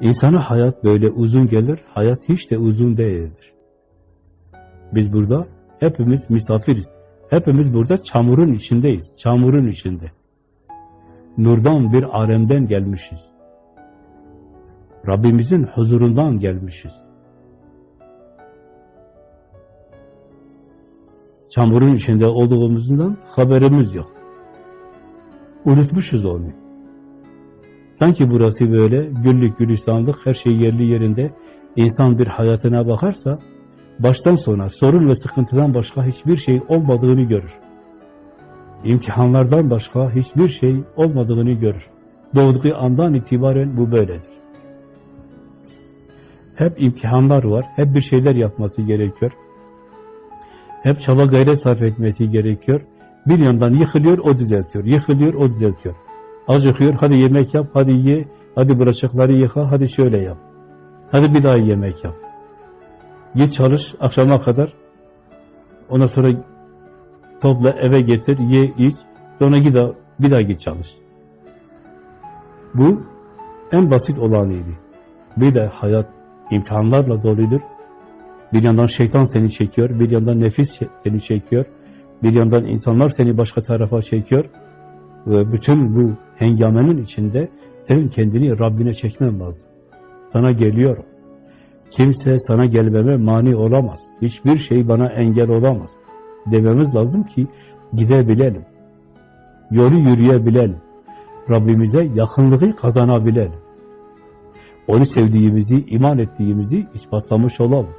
İnsana hayat böyle uzun gelir, hayat hiç de uzun değildir. Biz burada hepimiz misafiriz. Hepimiz burada çamurun içindeyiz, çamurun içinde. Nurdan bir alemden gelmişiz. Rabbimizin huzurundan gelmişiz. Çamurun içinde olduğumuzdan haberimiz yok. Unutmuşuz onu. Sanki burası böyle güllük gülistanlık, her şey yerli yerinde. İnsan bir hayatına bakarsa, baştan sona sorun ve sıkıntıdan başka hiçbir şey olmadığını görür. İmtihanlardan başka hiçbir şey olmadığını görür. Doğduğu andan itibaren bu böyledir. Hep imtihanlar var, hep bir şeyler yapması gerekiyor. Hep çaba gayret sarf etmesi gerekiyor. Bir yandan yıkılıyor, o düzeltiyor. Yıkılıyor, o düzeltiyor. Acıkıyor, hadi yemek yap, hadi ye, hadi bulaşıkları yıka, hadi şöyle yap. Hadi bir daha yemek yap. Git çalış akşama kadar. Ondan sonra topla eve getir, ye, iç. Sonra git bir daha git çalış. Bu en basit olanıydı. Bir de hayat imtihanlarla doludur. Bir yandan şeytan seni çekiyor, bir yandan nefis seni çekiyor, bir yandan insanlar seni başka tarafa çekiyor. Ve bütün bu hengamenin içinde senin kendini Rabbine çekmen lazım. Sana geliyor. Kimse sana gelmeme mani olamaz. Hiçbir şey bana engel olamaz. Dememiz lazım ki gidebilelim. Yolu yürüyebilelim. Rabbimize yakınlığı kazanabilelim. Onu sevdiğimizi, iman ettiğimizi ispatlamış olalım.